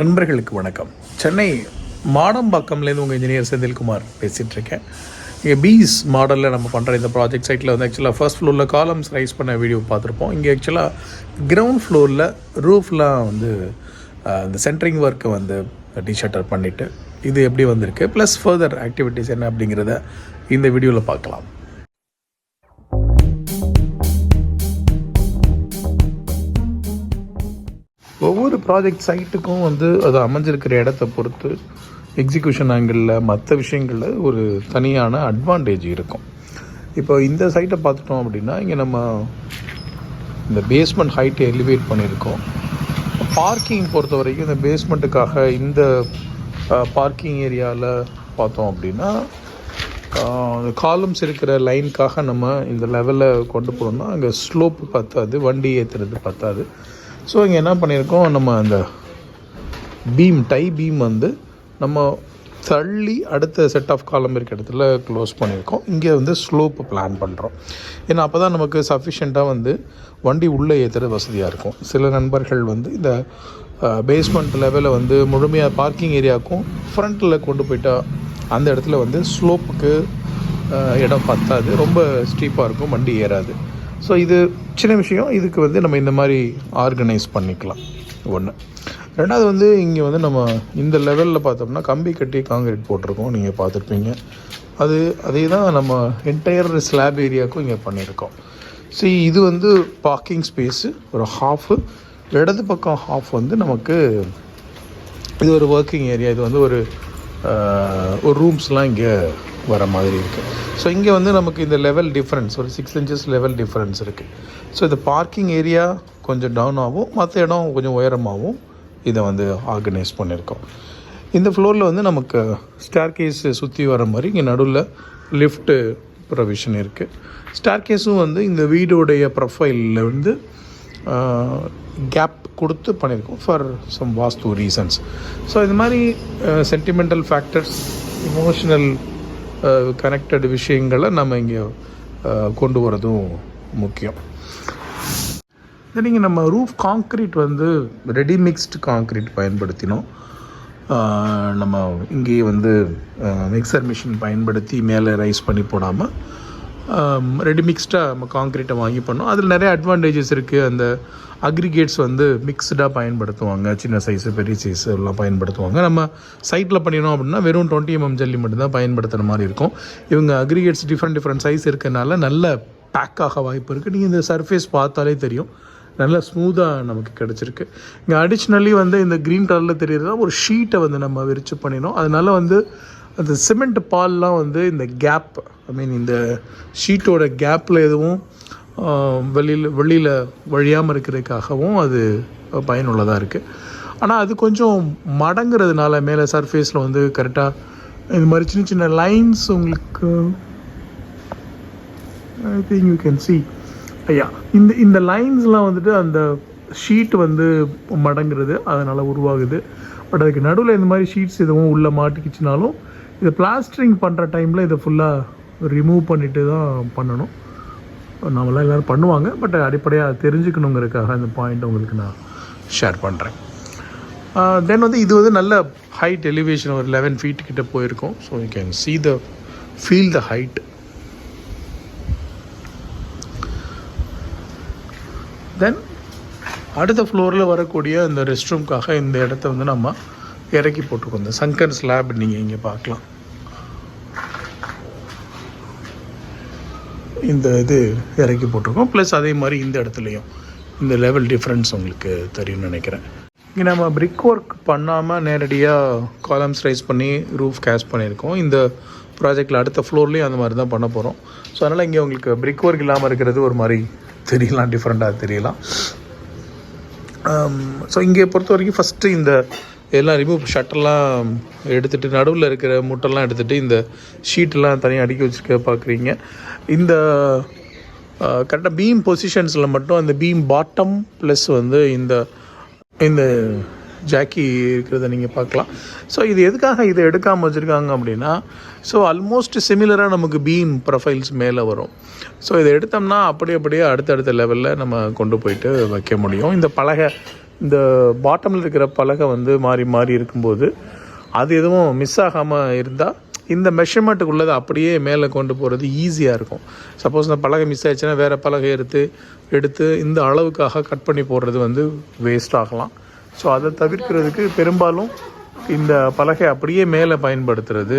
நண்பர்களுக்கு வணக்கம். சென்னை மாடம்பாக்கம்லேருந்து உங்கள் இன்ஜினியர் செந்தில்குமார் பேசிகிட்ருக்கேன் இங்கே பீஸ் மாடலில் நம்ம பண்ணுற இந்த ப்ராஜெக்ட் சைட்டில் வந்து ஆக்சுவலாக ஃபர்ஸ்ட் ஃப்ளோரில் காலம்ஸ் ரைஸ் பண்ண வீடியோ பார்த்துருப்போம். இங்கே ஆக்சுவலாக கிரவுண்ட் ஃப்ளோரில் ரூஃப்லாம் வந்து இந்த சென்ட்ரிங் ஒர்க்கை வந்து டிஷட்டர் பண்ணிவிட்டு இது எப்படி வந்திருக்கு? ப்ளஸ் ஃபர்தர் ஆக்டிவிட்டீஸ் என்ன அப்படிங்கிறத இந்த வீடியோவில் பார்க்கலாம். ஒவ்வொரு ப்ராஜெக்ட் சைட்டுக்கும் வந்து அது அமைஞ்சிருக்கிற இடத்த பொறுத்து எக்ஸிக்யூஷன் ஆங்கிளில் மற்ற விஷயங்களில் ஒரு தனியான அட்வான்டேஜ் இருக்கும். இப்போ இந்த சைட்டை பார்த்துட்டோம் அப்படின்னா இங்கே நம்ம இந்த பேஸ்மெண்ட் ஹைட்டை எலிவேட் பண்ணியிருக்கோம். பார்க்கிங் பொறுத்த வரைக்கும் இந்த பேஸ்மெண்ட்டுக்காக இந்த பார்க்கிங் ஏரியாவில் பார்த்தோம் அப்படின்னா காலம்ஸ் இருக்கிற லைனுக்காக நம்ம இந்த லெவலில் கொண்டு போனோம்னா அங்கே ஸ்லோப்பு பற்றாது வண்டி ஏற்றுறது பத்தாது ஸோ இங்கே என்ன பண்ணியிருக்கோம் நம்ம அந்த பீம் டை பீம் வந்து நம்ம தள்ளி அடுத்த செட் ஆஃப் காலம் இருக்க இடத்துல க்ளோஸ் பண்ணியிருக்கோம் இங்கே வந்து ஸ்லோப்பு பிளான் பண்ணுறோம் ஏன்னா அப்போ தான் நமக்கு சஃபிஷியண்ட்டாக வந்து வண்டி உள்ளே ஏற்றுற வசதியாக இருக்கும். சில நண்பர்கள் வந்து இந்த பேஸ்மெண்ட் லெவலில் வந்து முழுமையாக பார்க்கிங் ஏரியாவுக்கும் ஃப்ரண்ட்டில் கொண்டு போயிட்டால் அந்த இடத்துல வந்து ஸ்லோப்புக்கு இடம் பத்தாது. ரொம்ப ஸ்டீப்பாக இருக்கும். வண்டி ஏறாது. ஸோ இது சின்ன விஷயம். இதுக்கு வந்து நம்ம இந்த மாதிரி ஆர்கனைஸ் பண்ணிக்கலாம். ஒன்று ரெண்டாவது வந்து இங்கே வந்து நம்ம இந்த லெவலில் பார்த்தோம்னா கம்பி கட்டி காங்கிரீட் போட்டிருக்கோம். நீங்கள் பார்த்துருப்பீங்க. அது அதே தான் நம்ம என்டையர் ஸ்லாப் ஏரியாவுக்கும் இங்கே பண்ணியிருக்கோம். ஸோ இது வந்து பார்க்கிங் ஸ்பேஸு ஒரு ஹாஃபு இடது பக்கம் ஹாஃப் வந்து நமக்கு இது ஒரு ஒர்க்கிங் ஏரியா இது வந்து ஒரு ஒரு ரூம்ஸ்லாம் இங்கே வர மாதிரி இருக்குது ஸோ இங்கே வந்து நமக்கு இந்த லெவல் டிஃப்ரென்ஸ் ஒரு சிக்ஸ் இன்ச்சஸ் லெவல் டிஃப்ரென்ஸ் இருக்குது ஸோ இந்த பார்க்கிங் ஏரியா கொஞ்சம் டவுன் ஆகும் மற்ற இடம் கொஞ்சம் உயரமாகவும் இதை வந்து ஆர்கனைஸ் பண்ணியிருக்கோம் இந்த ஃப்ளோரில் வந்து நமக்கு ஸ்டார் கேஸ் சுற்றி வர மாதிரி இங்கே நடுவில் லிஃப்ட்டு ப்ரொவிஷன் இருக்குது ஸ்டார் கேஸும் வந்து இந்த வீடோடைய ப்ரொஃபைலில் வந்து கேப் கொடுத்து பண்ணியிருக்கோம் for some vastu reasons so இது மாதிரி சென்டிமெண்டல் ஃபேக்டர்ஸ் இமோஷனல் கனெக்டட் விஷயங்களை நம்ம இங்கே கொண்டு வரதும் முக்கியம். நீங்கள் நம்ம ரூஃப் காங்க்ரீட் வந்து ரெடி மிக்ஸ்டு காங்க்ரீட் பயன்படுத்தினோம் நம்ம இங்கேயே வந்து மிக்சர் மிஷின் பயன்படுத்தி மேலே ரைஸ் பண்ணி போடாமல் ரெடி மிக்ஸ்டாக நம்ம காங்க்ரீட்டை வாங்கி பண்ணோம். அதில் நிறைய அட்வான்டேஜஸ் இருக்குது அந்த அக்ரிகேட்ஸ் வந்து மிக்ஸ்டாக பயன்படுத்துவாங்க. சின்ன சைஸு பெரிய சைஸு எல்லாம் பயன்படுத்துவாங்க. நம்ம சைட்டில் பண்ணினோம் அப்படின்னா வெறும் டுவெண்ட்டி எம்எம் mm ஜல்லி மட்டும்தான் பயன்படுத்துகிற மாதிரி இருக்கும். இவங்க அக்ரிகேட்ஸ் டிஃப்ரெண்ட் டிஃப்ரெண்ட் சைஸ் இருக்கனால நல்ல பேக் ஆக வாய்ப்பு இருக்குது நீங்கள் இந்த சர்ஃபேஸ் பார்த்தாலே தெரியும். நல்லா ஸ்மூத்தாக நமக்கு கிடச்சிருக்கு. இங்கே அடிஷ்னலி வந்து இந்த க்ரீன் கலரில் தெரியறதா ஒரு ஷீட்டை வந்து நம்ம விரிச்சு பண்ணினோம். அதனால் வந்து அந்த சிமெண்ட் பால்லாம் வந்து இந்த கேப் ஐ மீன் இந்த ஷீட்டோட கேப்பில் எதுவும் வெளியில் வெளியில் வழியாமல் இருக்கிறதுக்காகவும் அது பயனுள்ளதாக இருக்குது ஆனால் அது கொஞ்சம் மடங்கிறதுனால மேலே சர்ஃபேஸில் வந்து கரெக்டாக இது மாதிரி சின்ன சின்ன லைன்ஸ் உங்களுக்கு I think you can see ஐயா இந்த இந்த லைன்ஸ்லாம் வந்துட்டு அந்த ஷீட் வந்து மடங்குறது அதனால் உருவாகுது. பட் அதுக்கு நடுவில் இந்த மாதிரி ஷீட்ஸ் எதுவும் உள்ளே மாட்டிக்கிச்சுனாலும் இதை பிளாஸ்டரிங் பண்ணுற டைமில் இதை ஃபுல்லாக ரிமூவ் பண்ணிட்டு தான் பண்ணணும். நம்மளாம் எல்லோரும் பண்ணுவாங்க பட் அடிப்படையாக தெரிஞ்சுக்கணுங்கிறதுக்காக இந்த பாயிண்ட் உங்களுக்கு நான் ஷேர் பண்ணுறேன் தென் வந்து இது வந்து நல்ல ஹைட் எலிவேஷன் ஒரு லெவன் ஃபீட் கிட்டே போயிருக்கோம். So you can see the feel the height then அடுத்த ஃப்ளோரில் வரக்கூடிய இந்த ரெஸ்ட் ரூம்க்காக இந்த இடத்த வந்து நம்ம இறக்கி போட்டிருக்கோம் இந்த சங்கர் ஸ்லாப் நீங்கள் இங்கே பார்க்கலாம். இந்த இது இறக்கி போட்டிருக்கோம் ப்ளஸ் அதே மாதிரி இந்த இடத்துலையும் இந்த லெவல் டிஃப்ரென்ஸ் உங்களுக்கு தெரியும்னு நினைக்கிறேன். இங்கே நம்ம பிரிக் ஒர்க் பண்ணாமல் நேரடியாக காலம்ஸ் ரைஸ் பண்ணி ரூஃப் கேஷ் பண்ணியிருக்கோம். இந்த ப்ராஜெக்டில் அடுத்த ஃப்ளோர்லேயும் அந்த மாதிரி தான் பண்ண போகிறோம் ஸோ அதனால் இங்கே உங்களுக்கு பிரிக் ஒர்க் இல்லாமல் இருக்கிறது ஒரு மாதிரி தெரியலாம் டிஃப்ரெண்ட்டாக தெரியலாம். Um, ஸோ இங்கே பொறுத்த வரைக்கும் ஃபஸ்ட்டு இந்த எல்லாம் ரிமூவ் ஷட்டர்லாம் எடுத்துகிட்டு நடுவில் இருக்கிற முட்டெல்லாம் எடுத்துகிட்டு இந்த ஷீட்டெல்லாம் தனியாக அடுக்கி வச்சுருக்க பார்க்குறீங்க இந்த கரெக்டாக பீம் பொசிஷன்ஸில் மட்டும் அந்த பீம் பாட்டம் ப்ளஸ் வந்து இந்த இந்த ஜாக்கி இருக்கிறத நீங்கள் பார்க்கலாம். ஸோ இது எதுக்காக இதை எடுக்காமல் வச்சுருக்காங்க அப்படின்னா ஸோ ஆல்மோஸ்ட் சிமிலராக நமக்கு பீம் ப்ரொஃபைல்ஸ் மேலே வரும். ஸோ இதை எடுத்தோம்னா அப்படியே அப்படியே அடுத்தடுத்த லெவலில் நம்ம கொண்டு போயிட்டு வைக்க முடியும். இந்த பலகை இந்த பாட்டமில் இருக்கிற பலகை வந்து மாறி மாறி இருக்கும்போது அது எதுவும் மிஸ் ஆகாமல் இருந்தால் இந்த மெஷர்மெண்ட்டுக்குள்ளதை அப்படியே மேலே கொண்டு போகிறது ஈஸியாக இருக்கும். சப்போஸ் இந்த பலகை மிஸ் ஆயிடுச்சுன்னா வேறு பலகை எடுத்து எடுத்து இந்த அளவுக்காக கட் பண்ணி போடுறது வந்து வேஸ்ட் ஆகலாம். ஸோ அதை தவிர்க்கிறதுக்கு பெரும்பாலும் இந்த பலகை அப்படியே மேலே பயன்படுத்துறது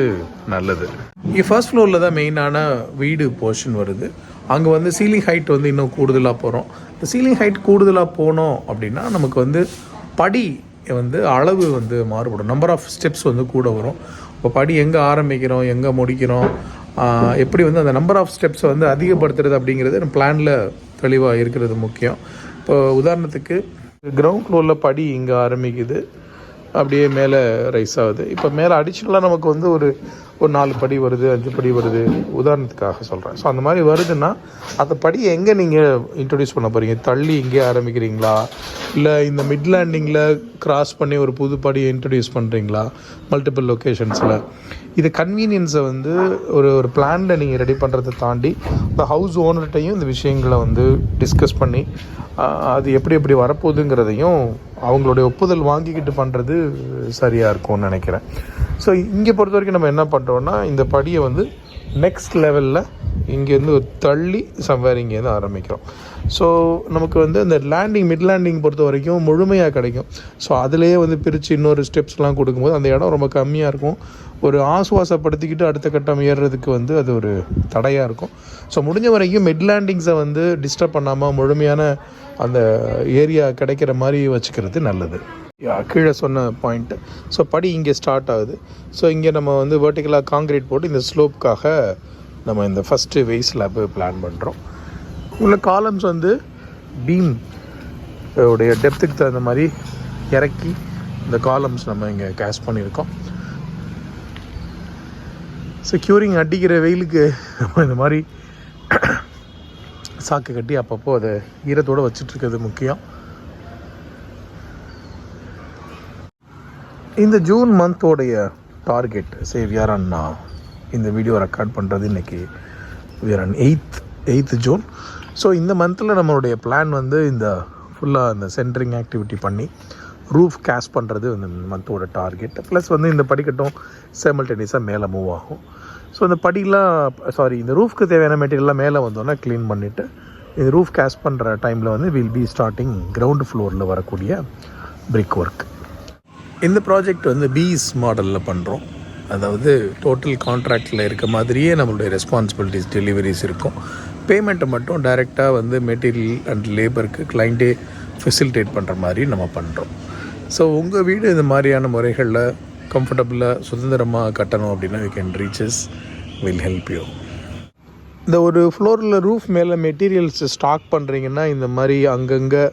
நல்லது. இங்கே ஃபர்ஸ்ட் ஃப்ளோரில் தான் மெயினான வீடு போர்ஷன் வருது. அங்கே வந்து சீலிங் ஹைட் வந்து இன்னும் கூடுதலாக போகிறோம் இந்த சீலிங் ஹைட் கூடுதலாக போனோம் அப்படின்னா நமக்கு வந்து படி வந்து அளவு வந்து மாறுபடும். நம்பர் ஆஃப் ஸ்டெப்ஸ் வந்து கூட வரும். இப்போ படி எங்கே ஆரம்பிக்கிறோம் எங்கே முடிக்கிறோம் எப்படி வந்து அந்த நம்பர் ஆஃப் ஸ்டெப்ஸை வந்து அதிகப்படுத்துறது அப்படிங்கிறது பிளானில் தெளிவாக இருக்கிறது முக்கியம். இப்போ உதாரணத்துக்கு கிரவுண்ட் ஃப்ளோரில் படி இங்கே ஆரம்பிக்குது. அப்படியே மேலே ரைஸ் ஆகுது. இப்போ மேலே அடிஷ்னலாக நமக்கு வந்து ஒரு ஒரு நாலு படி வருது அஞ்சு படி வருது. உதாரணத்துக்காக சொல்கிறேன் ஸோ அந்த மாதிரி வருதுன்னா அந்த படியை எங்கே நீங்கள் இன்ட்ரடியூஸ் பண்ண போகிறீங்க தள்ளி இங்கே ஆரம்பிக்கிறீங்களா? இல்லை இந்த மிட் லேண்டிங்கில் கிராஸ் பண்ணி ஒரு புது படியை இன்ட்ரடியூஸ் பண்ணுறீங்களா மல்டிபிள் லொக்கேஷன்ஸில் இது கன்வீனியன்ஸை வந்து ஒரு ஒரு பிளானில் நீங்கள் ரெடி பண்ணுறதை தாண்டி இந்த ஹவுஸ் ஓனர்கிட்டையும் இந்த விஷயங்களை வந்து டிஸ்கஸ் பண்ணி அது எப்படி எப்படி வரப்போகுதுங்கிறதையும் அவங்களுடைய ஒப்புதல் வாங்கிக்கிட்டு பண்ணுறது சரியாக இருக்கும்னு நினைக்கிறேன். ஸோ இங்கே பொறுத்த வரைக்கும் நம்ம என்ன பண்ணுறோன்னா இந்த படியை வந்து நெக்ஸ்ட் லெவலில் இங்கேருந்து ஒரு தள்ளி சம்வேர் இங்கேருந்து ஆரம்பிக்கிறோம். ஸோ நமக்கு வந்து அந்த லேண்டிங் மிட் லேண்டிங் பொறுத்த வரைக்கும் முழுமையாக கிடைக்கும். ஸோ அதிலேயே வந்து பிரித்து இன்னொரு ஸ்டெப்ஸ்லாம் கொடுக்கும்போது அந்த இடம் ரொம்ப கம்மியாக இருக்கும். ஒரு ஆசுவாசப்படுத்திக்கிட்டு அடுத்த கட்டம் ஏறுறதுக்கு வந்து அது ஒரு தடையாக இருக்கும். ஸோ முடிஞ்ச வரைக்கும் மிட் லேண்டிங்ஸை வந்து டிஸ்டர்ப் பண்ணாமல் முழுமையான அந்த ஏரியா கிடைக்கிற மாதிரி வச்சுக்கிறது நல்லது. கீழே சொன்ன பாயிண்ட்டு ஸோ படி இங்கே ஸ்டார்ட் ஆகுது. ஸோ இங்கே நம்ம வந்து வெர்டிக்கலாக காங்கிரீட் போட்டு இந்த ஸ்லோப்புக்காக நம்ம இந்த ஃபஸ்ட்டு வெய்ஸ் லேபு பிளான் பண்ணுறோம் உள்ள காலம்ஸ் வந்து பீம் உடைய டெப்த்துக்கு தகுந்த மாதிரி இறக்கி இந்த காலம்ஸ் நம்ம இங்கே கேஷ் பண்ணியிருக்கோம். செக்யூரிங் அடிக்கிற வெயிலுக்கு நம்ம இந்த மாதிரி சாக்கு கட்டி அப்பப்போ அதை ஈரத்தோடு வச்சிட்ருக்கிறது முக்கியம். இந்த ஜூன் மந்தோடைய டார்கெட் சே விஆர் இந்த வீடியோ ரெக்கார்ட் பண்ணுறது இன்னைக்கு we are eighth eighth June so இந்த மந்தில் நம்மளுடைய பிளான் வந்து இந்த ஃபுல்லாக இந்த சென்டரிங் ஆக்டிவிட்டி பண்ணி ரூஃப் கேஷ் பண்ணுறது இந்த மந்தோட டார்கெட் ப்ளஸ் வந்து இந்த படிக்கட்டும் செமல்டேனியஸாக மேலே மூவ் ஆகும். ஸோ இந்த படிலாம் சாரி இந்த ரூஃப்க்கு தேவையான மெட்டீரியல்லாம் மேலே வந்தோன்னா க்ளீன் பண்ணிவிட்டு இந்த ரூஃப் கேஷ் பண்ணுற டைமில் வந்து வில் பி ஸ்டார்டிங் கிரவுண்ட் ஃப்ளோரில் வரக்கூடிய பிரிக் ஒர்க் இந்த ப்ராஜெக்ட் வந்து பீஸ் மாடலில் பண்ணுறோம் அதாவது டோட்டல் கான்ட்ராக்டில் இருக்க மாதிரியே நம்மளுடைய ரெஸ்பான்சிபிலிட்டிஸ் டெலிவரிஸ் இருக்கும். பேமெண்ட்டை மட்டும் டைரெக்டாக வந்து மெட்டீரியல் அண்ட் லேபருக்கு கிளைண்ட்டே ஃபெசிலிட்டேட் பண்ணுற மாதிரி நம்ம பண்ணுறோம் ஸோ உங்கள் வீடு இந்த மாதிரியான முறைகளில் கம்ஃபர்டபுளாக சுதந்திரமாக கட்டணும் அப்படின்னா you can reaches will help you இந்த ஒரு ஃப்ளோரில் ரூஃப் மேலே மெட்டீரியல்ஸ் ஸ்டாக் பண்ணுறீங்கன்னா இந்த மாதிரி அங்கங்கே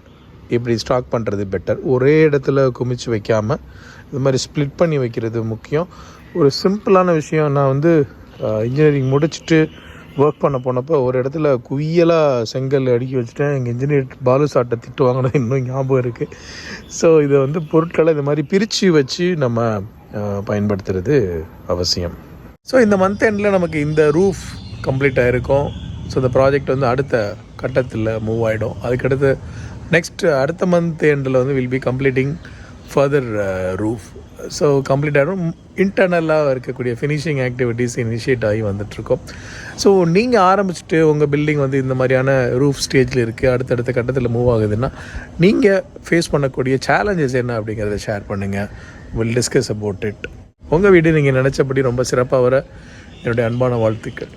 இப்படி ஸ்டாக் பண்ணுறது பெட்டர் ஒரே இடத்துல குமிச்சு வைக்காமல் இது மாதிரி ஸ்ப்ளிட் பண்ணி வைக்கிறது முக்கியம். ஒரு சிம்பிளான விஷயம் நான் வந்து இன்ஜினியரிங் முடிச்சுட்டு ஒர்க் பண்ண போனப்போ ஒரு இடத்துல குவியலாக செங்கல் அடுக்கி வச்சுட்டேன். எங்கள் இன்ஜினியர் பாலு சாட்டை திட்டு வாங்கினது இன்னும் ஞாபகம் இருக்குது ஸோ இதை வந்து பொருட்களை இது மாதிரி பிரித்து வச்சு நம்ம பயன்படுத்துறது அவசியம். ஸோ இந்த மந்த் எண்டில் நமக்கு இந்த ரூஃப் கம்ப்ளீட் ஆகிருக்கும் ஸோ இந்த ப்ராஜெக்ட் வந்து அடுத்த கட்டத்தில் மூவ் ஆகிடும் அதுக்கடுத்து நெக்ஸ்ட் uh, அடுத்த மந்த் எண்டில் வந்து will be completing further roof so complete ஆகிடும் இன்டர்னலாக இருக்கக்கூடிய ஃபினிஷிங் ஆக்டிவிட்டீஸ் இனிஷியேட் ஆகி வந்துட்ருக்கோம் ஸோ நீங்கள் ஆரம்பிச்சுட்டு உங்கள் பில்டிங் வந்து இந்த மாதிரியான ரூஃப் ஸ்டேஜில் இருக்குது அடுத்தடுத்த கட்டத்தில் மூவ் ஆகுதுன்னா நீங்கள் ஃபேஸ் பண்ணக்கூடிய சேலஞ்சஸ் என்ன அப்படிங்கிறத ஷேர் பண்ணுங்கள் வில் டிஸ்கஸ் அபவுட் இட் உங்கள் வீடு நீங்கள் நினச்சபடி ரொம்ப சிறப்பாக வர என்னுடைய அன்பான வாழ்த்துக்கள்.